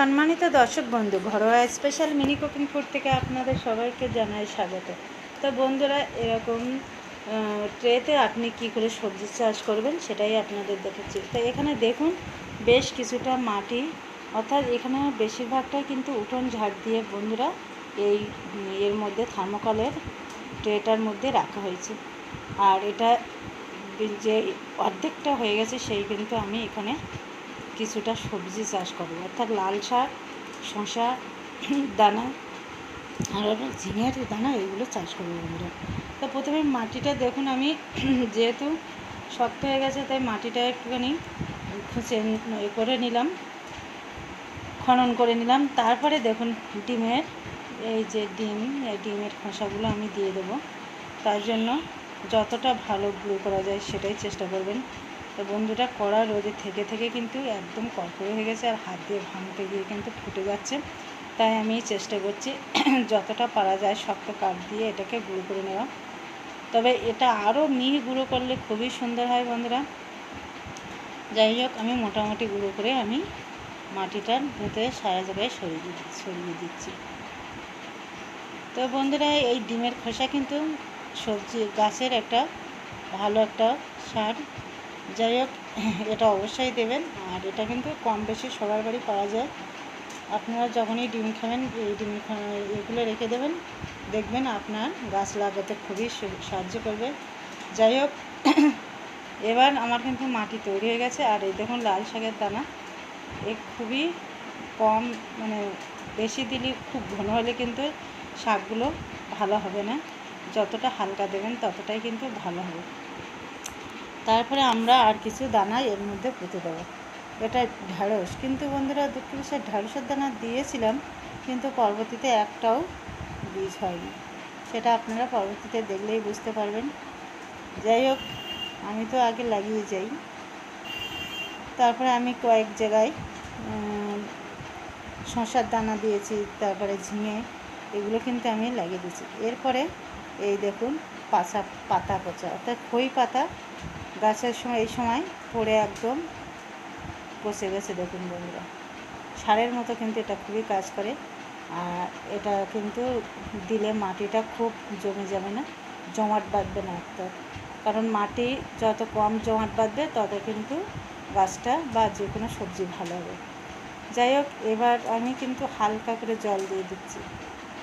সম্মানিত দর্শক বন্ধু, ঘরোয়া স্পেশাল মিনি কুকিং ফুড থেকে আপনাদের সবাইকে জানাই স্বাগত। তো বন্ধুরা, এরকম ট্রেতে আপনি কি করে সবজি চাষ করবেন সেটাই আপনাদের দেখাচ্ছি। তো এখানে দেখুন, বেশ কিছুটা মাটি, অর্থাৎ এখানে বেশিরভাগটাই কিন্তু উঠোন ঝাড় দিয়ে বন্ধুরা এই এর মধ্যে থার্মোকলের ট্রেটার মধ্যে রাখা হয়েছে। আর এটা যে অর্ধেকটা হয়ে গেছে, সেই কিন্তু আমি এখানে কিছুটা সবজি চাষ করব অর্থাৎ লাল শাক শশা দানা, আর ঝিঙের দানা এগুলো চাষ করব আমরা। তো প্রথমে মাটিটা দেখুন, আমি যেহেতু শক্ত হয়ে গেছে, তাই মাটিটা একটুখানি খুঁচে করে নিলাম, খনন করে নিলাম। তারপরে দেখুন, ডিমের, এই যে ডিম, এই ডিমের খোসাগুলো আমি দিয়ে দেবো। তার জন্য যতটা ভালো গুঁড়ো করা যায় সেটাই চেষ্টা করবেন। তো বন্ধুটা কড়া রোদে থেকে থেকে কিন্তু একদম কড়কড়ে হয়ে গেছে আর হাত দিয়ে ভাঙতে গিয়ে কিন্তু ফুটে যাচ্ছে। তাই আমি চেষ্টা করছি যতটা পারা যায় শক্ত কাঠ দিয়ে এটাকে গুঁড়ো করে নেওয়া। তবে এটা আরও মিহি গুঁড়ো করলে খুবই সুন্দর হয় বন্ধুরা। যাই হোক, আমি মোটামুটি গুঁড়ো করে আমি মাটিটার ভেতরে সারা জায়গায় সরিয়ে সরিয়ে দিচ্ছি। তো বন্ধুরা, এই ডিমের খোসা কিন্তু সবজি গাছের একটা ভালো একটা সার। যাই হোক, এটা অবশ্যই দেবেন। আর এটা কিন্তু কম বেশি সবার বাড়ি পাওয়া যায়। আপনারা যখনই ডিম খাবেন, এই ডিম এগুলো রেখে দেবেন। দেখবেন আপনার গাছ লাগাতে খুবই সাহায্য করবে। যাই হোক, এবার আমার কিন্তু মাটি তৈরি হয়ে গেছে। আর এই দেখুন, লাল শাকের দানা। এ খুবই কম মানে বেশি দিলে খুব ঘন হলে কিন্তু শাকগুলো ভালো হবে না। যতটা হালকা দেবেন, ততটাই কিন্তু ভালো হবে। তারপরে আমরা আর কিছু দানা এর মধ্যে পুঁতে দেবো। এটা ঢ্যাঁড়স। কিন্তু বন্ধুরা দুঃখ সে ঢ্যাঁড়সের দানা দিয়েছিলাম, কিন্তু পরবর্তীতে একটাও বীজ হয়নি। সেটা আপনারা পরবর্তীতে দেখলেই বুঝতে পারবেন। যাই হোক, আমি তো আগে লাগিয়ে যাই। তারপরে আমি কয়েক জায়গায় শসার দানা দিয়েছি, তারপরে ঝিঙে, এগুলো কিন্তু আমি লাগিয়ে দিয়েছি। এরপরে এই দেখুন পাতা পাতা পচা, অর্থাৎ খই পাতা গাছের সময়, এই সময় পড়ে একদম পচে গেছে দেখুন বন্ধুরা। সারের মতো কিন্তু এটা খুবই কাজ করে। আর এটা কিন্তু দিলে মাটিটা খুব জমে যাবে না, জমাট বাঁধবে না একটা। কারণ মাটি যত কম জমাট বাঁধবে, তত কিন্তু গাছটা বা যে কোনো সবজি ভালো হবে। যাই হোক, এবার আমি কিন্তু হালকা করে জল দিয়ে দিচ্ছি।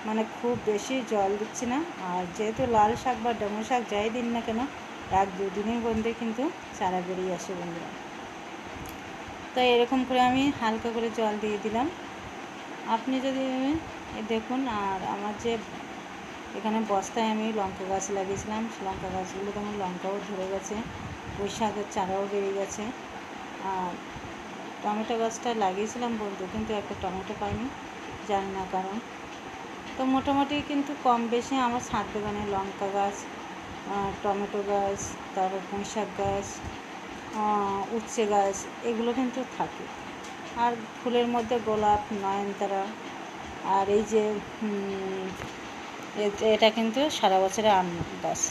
মানে খুব বেশি জল দিচ্ছি না। আর যেহেতু লাল শাক বা ডেমো শাক যাই দিন না কেন এক দুদিনের মধ্যে কিন্তু চারা বেরিয়ে আসে বন্ধুরা। তো এরকম করে আমি হালকা করে জল দিয়ে দিলাম। আপনি যদি দেখুন, আর আমার যে এখানে বস্তায় আমি লঙ্কা গাছ লাগিয়েছিলাম লঙ্কা গাছগুলো তেমন লঙ্কাও ধরে গেছে পুঁই শাকের চারাও বেরিয়ে গেছে। আর টমেটো গাছটা লাগিয়েছিলাম বলতে কিন্তু একটা টমেটো পাইনি, জানি না কারণ। তো মোটামুটি কিন্তু কম বেশি আমার ছাদ বাগানে লঙ্কা গাছ টমেটো গাছ, তারপর পুঁই শাক গাছ উচ্ছে গাছ, এগুলো কিন্তু থাকে। আর ফুলের মধ্যে গোলাপ, নয়নতারা, আর এই যে এটা কিন্তু সারা বছরের আম গাছ।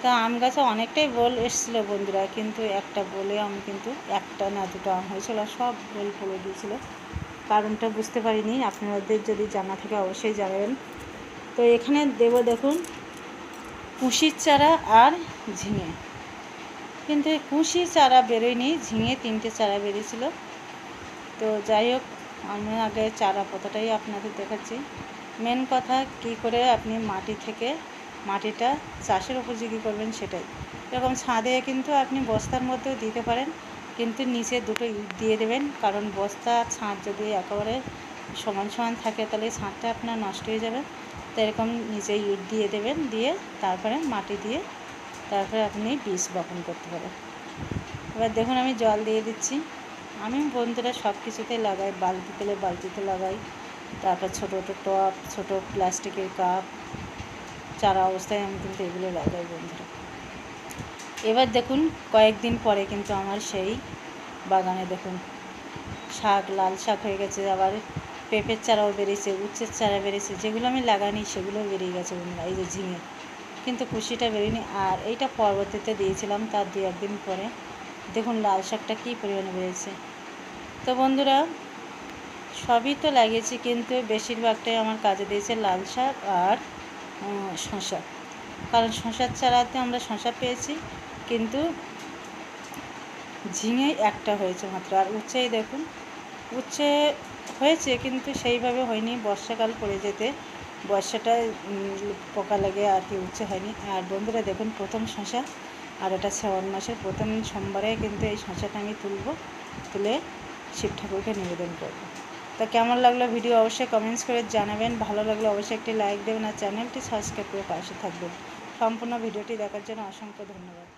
তা আম গাছে অনেকটাই বোল এসেছিল বন্ধুরা, কিন্তু একটা বলে আমি কিন্তু একটা না দুটো আম হয়েছিল সব বোল পড়ে দিয়েছিল কারণটা বুঝতে পারিনি, আপনাদের যদি জানা থাকে অবশ্যই জানাবেন। তো এখানে দেব দেখুন কুশির চারা আর ঝিঙে। কিন্তু কুশি চারা বেরোয়নি, ঝিঙে তিনটে চারা বেরিয়েছিল। তো যাই হোক, আমি আগে চারা পোতাটাই আপনাদের দেখাচ্ছি। মেন কথা, কি করে আপনি মাটি থেকে মাটিটা চাষের উপযোগী করবেন সেটাই। এরকম ছাদে কিন্তু আপনি বস্তার মধ্যেও দিতে পারেন, কিন্তু নিচে দুটো ইট দিয়ে দেবেন, কারণ বস্তা, ছাদ যদি একেবারে সমান সমান থাকে, তাহলে ছাদটা আপনার নষ্ট হয়ে যাবে। তো এরকম নিচে ইট দিয়ে দেবেন, দিয়ে তারপরে মাটি দিয়ে তারপরে আপনি বীজ বপন করতে পারেন। এবার দেখুন আমি জল দিয়ে দিচ্ছি। আমি বন্ধুরা সব কিছুতে লাগাই, বালতি তেলে বালতিতে লাগাই। তারপর ছোটো ছোটো টপ ছোটো প্লাস্টিকের কাপ, চারা অবস্থায় আমি কিন্তু এগুলো লাগাই বন্ধুরা। এবার দেখুন, কয়েকদিন পরে কিন্তু আমার সেই বাগানে দেখুন, শাক, লাল শাক হয়ে গেছে আবার। পেঁপের চারাও বেরিয়েছে উচ্ছের চারা বেরিয়েছে যেগুলো আমি লাগাইনি সেগুলো বেরিয়ে গেছে বন্ধুরা, এই যে ঝিঙে। কিন্তু কুশিটা বেরিয়েনি, আর এইটা পরবর্তীতে দিয়েছিলাম তার দু একদিন পরে। দেখুন লাল শাকটা কী পরিমাণে বেড়েছে। তো বন্ধুরা, সবই তো লাগিয়েছি, কিন্তু বেশিরভাগটাই আমার কাজে দিয়েছে লাল শাক আর শশা কারণ শশার চারাতে আমরা শশা পেয়েছি, কিন্তু ঝিঙে একটা হয়েছে মাত্র। আর উচ্ছেই দেখুন, উচ্ছে হয়েছে, কিন্তু সেইভাবে হয়নি। বর্ষাকাল পড়ে যেতে বর্ষাটায় পোকা লাগে আর কি, উচ্ছে হয়নি। আর বন্ধুরা দেখুন, প্রথম শসা, আর এটা শ্রাবণ মাসের প্রথম সোমবারে কিন্তু এই শসাটা আমি তুলব, তুলে শিব ঠাকুরকে নিবেদন করব। তা কেমন লাগল ভিডিও অবশ্যই কমেন্টস করে জানাবেন। ভালো লাগলে অবশ্যই একটি লাইক দেবেন আর চ্যানেলটি সাবস্ক্রাইব করে পাশে থাকবেন। সম্পূর্ণ ভিডিওটি দেখার জন্য অসংখ্য ধন্যবাদ।